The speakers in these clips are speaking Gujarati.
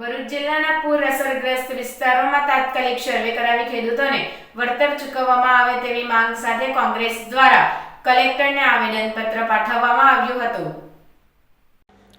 ભરૂચ જિલ્લાના પૂર અસરગ્રસ્ત વિસ્તારોમાં તાત્કાલિક સર્વે કરાવી ખેડૂતોને વળતર ચૂકવવામાં આવે તેવી માંગ સાથે કોંગ્રેસ દ્વારા કલેક્ટરને આવેદનપત્ર પાઠવવામાં આવ્યું હતું.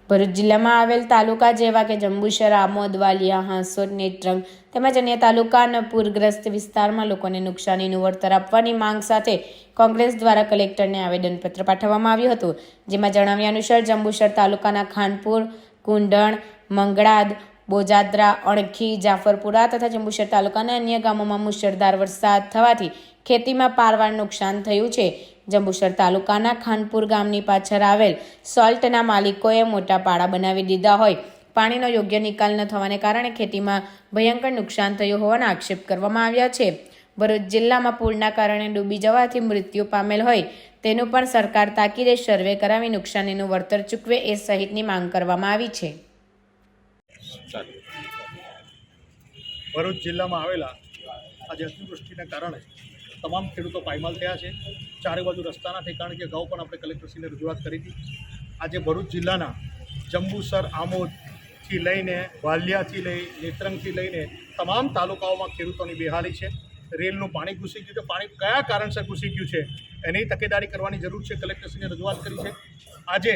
ભરૂચ જિલ્લામાં આવેલ તાલુકા જેવા કે જંબુસર, આમોદ, વાલિયા, હાંસોદ, નેત્રંગ તેમજ અન્ય તાલુકાના પૂરગ્રસ્ત વિસ્તારમાં લોકોને નુકસાનીનું વળતર આપવાની માંગ સાથે કોંગ્રેસ દ્વારા કલેક્ટરને આવેદનપત્ર પાઠવવામાં આવ્યું હતું. જેમાં જણાવ્યા અનુસાર જંબુસર તાલુકાના ખાનપુર, કુંડણ, મંગળાદ બોજાદ્રા, અણખી, જાફરપુરા તથા જંબુસર તાલુકાના અન્ય ગામોમાં મુશળધાર વરસાદ થવાથી ખેતીમાં પારવાર નુકસાન થયું છે. જંબુસર તાલુકાના ખાનપુર ગામની પાછળ આવેલ સોલ્ટના માલિકોએ મોટા પાડા બનાવી દીધા હોય. પાણીનો યોગ્ય નિકાલ ન થવાને કારણે ખેતીમાં ભયંકર નુકસાન થયું હોવાના આક્ષેપ કરવામાં આવ્યા છે. ભરૂચ જિલ્લામાં પૂરના કારણે ડૂબી જવાથી મૃત્યુ પામેલ હોય તેનું પણ સરકાર તાકીદે સર્વે કરાવી નુકસાનીનું વળતર ચૂકવે એ સહિતની માંગ કરવામાં આવી છે. ભરૂચ જિલ્લામાં આવેલા આજે અતિવૃષ્ટિને કારણે તમામ ખેડૂતો પાયમાલ થયા છે. ચારે બાજુ રસ્તાના ઠેકાણે કે અગાઉ પણ આપણે કલેક્ટરશ્રીને રજૂઆત કરી હતી. આજે ભરૂચ જિલ્લાના જંબુસર, આમોદથી લઈને વાલિયાથી લઈ, નેત્રંગથી લઈને તમામ તાલુકાઓમાં ખેડૂતોની બેહાલી છે. રેલનું પાણી ઘૂસી ગયું છે. પાણી કયા કારણસર ઘૂસી ગયું છે એની તકેદારી કરવાની જરૂર છે. કલેક્ટરશ્રીને રજૂઆત કરી છે. આજે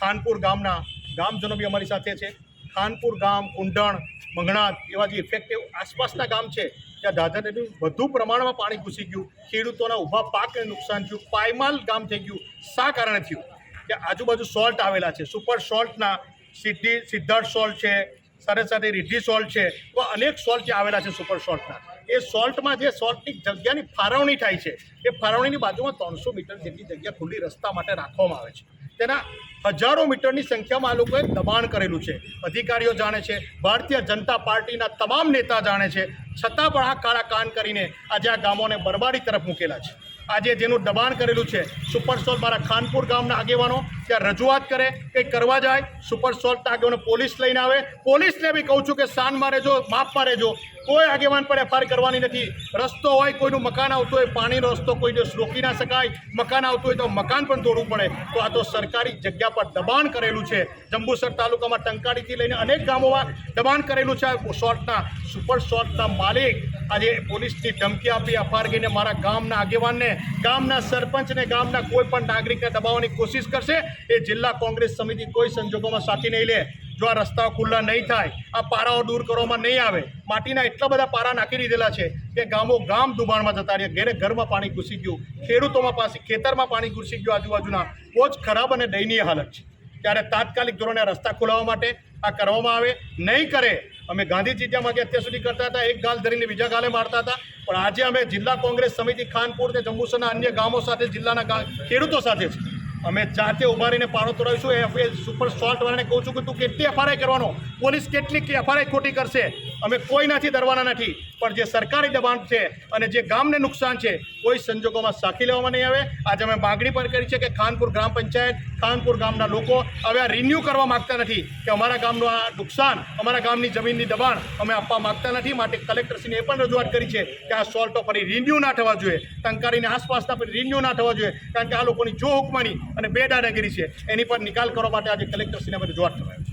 ખાનપુર ગામના ગામજનો બી અમારી સાથે છે. ખાનપુર ગામ કુંડણ મંગણાત એવા જે ઇફેક્ટિવ આસપાસના ગામ છે, ત્યાં દાદા નદીનું વધુ પ્રમાણમાં પાણી ઘૂસી ગયું. ખેડૂતોના ઊભા પાકને નુકસાન થયું. પાયમાલ ગામ થઈ ગયું. શા કારણે થયું? કે આજુબાજુ સોલ્ટ આવેલા છે. સુપર સોલ્ટના સિદ્ધિ, સિદ્ધાર્થ સોલ્ટ છે સાથે સાથે રિદ્ધિ સોલ્ટ છે. એવા અનેક સોલ્ટ જે આવેલા છે સુપર સોલ્ટના એ સોલ્ટમાં જે સોલ્ટની જગ્યાની ફાળવણી થાય છે, એ ફાળવણીની બાજુમાં ત્રણસો મીટર જેટલી જગ્યા ખુલ્લી રસ્તા માટે રાખવામાં આવે છે. તેના હજારો મીટરની સંખ્યામાં આ લોકોએ દબાણ કરેલું છે. અધિકારીઓ જાણે છે, ભારતીય જનતા પાર્ટીના તમામ નેતા જાણે છે, છતાં પણ આ કાળા કાન કરીને આજે આ ગામોને બરબારી તરફ મૂકેલા છે. આજે જેનું દબાણ કરેલું છે સુપરસોલ મારા ખાનપુર ગામના આગેવાનો ત્યાં રજૂઆત કરે કંઈક કરવા જાય, સુપર સોલ્ટ આગેવાનો પોલીસ લઈને આવે. પોલીસને બી કહું છું કે શાનમાં રહેજો માપમાં રહેજો કોઈ આગેવાન પર એફઆઈઆર કરવાની નથી. રસ્તો હોય, કોઈનું મકાન આવતું હોય, પાણીનો રસ્તો કોઈ દિવસ રોકી ના શકાય. મકાન આવતું હોય તો મકાન પણ તોડવું પડે. તો આ તો સરકારી જગ્યા પર દબાણ કરેલું છે. જંબુસર તાલુકામાં ટંકાડીથી લઈને અનેક ગામોમાં દબાણ કરેલું છે શોર્ટના સુપર શોર્ટના માલિક. આજે પોલીસની ધમકી આપી, એફઆઈઆર ગઈને મારા ગામના આગેવાનને, ગામના સરપંચને, ગામના કોઈ પણ નાગરિકને દબાવવાની કોશિશ કરશે. એ જિલ્લા કોંગ્રેસ સમિતિ કોઈ સંજોગોમાં સાથી નહીં લે. જો આ રસ્તાઓ ખુલ્લા નહીં થાય, આ પારાઓ દૂર કરવામાં નહીં આવે, માટીના એટલા બધા પારા નાખી દીધેલા છે કે ગામો ગામ દુબાણમાં જતા રહ્યા. ઘેરે ઘરમાં પાણી ઘૂસી ગયું, ખેડૂતોમાં પાસે, ખેતરમાં પાણી ઘૂસી ગયું આજુબાજુના. બહુ જ ખરાબ અને દયનીય હાલત છે. ત્યારે તાત્કાલિક ધોરણે રસ્તા ખોલાવવા માટે આ કરવામાં આવે. નહીં કરે, અમે ગાંધી ચીટિયામાં જે અત્યાર સુધી કરતા હતા, એક ગાલ ધરીને બીજા ગાલે મારતા હતા. પણ આજે અમે જિલ્લા કોંગ્રેસ સમિતિ ખાનપુર ને જંબુસરના અન્ય ગામો સાથે, જિલ્લાના ખેડૂતો સાથે છે અમે જાતે ઊભા રહીને પાણો તોડાવીશું. એ સુપર સોલ્ટ વાળાને કહું છું કે તું કેટલી એફઆરઆઈ કરવાનો? પોલીસ કેટલી એફઆરઆઈ ખોટી કરશે. અમે કોઈનાથી ડરવાના નથી. પણ જે સરકારી દબાણ છે અને જે ગામને નુકસાન છે, કોઈ સંજોગોમાં સાખી લેવામાં નહીં આવે. આજે અમે માગણી પણ કરી છે કે ખાનપુર ગ્રામ પંચાયત, ખાનપુર ગામના લોકો હવે આ રિન્યૂ કરવા માગતા નથી કે અમારા ગામનું આ નુકસાન, અમારા ગામની જમીનની દબાણ અમે આપવા માગતા નથી. માટે કલેક્ટરશ્રીને એ પણ રજૂઆત કરી છે કે આ સોલ્ટો ફરી રિન્યૂ ના થવા જોઈએ. ટંકારીની આસપાસના ફરી રિન્યૂ ના થવા જોઈએ. કારણ કે આ લોકોની જો હુકમાની અને બેદાદાગીરી છે. એની પર નિકાલ કરવા માટે આજે કલેક્ટરશ્રીને રજૂઆત કરવા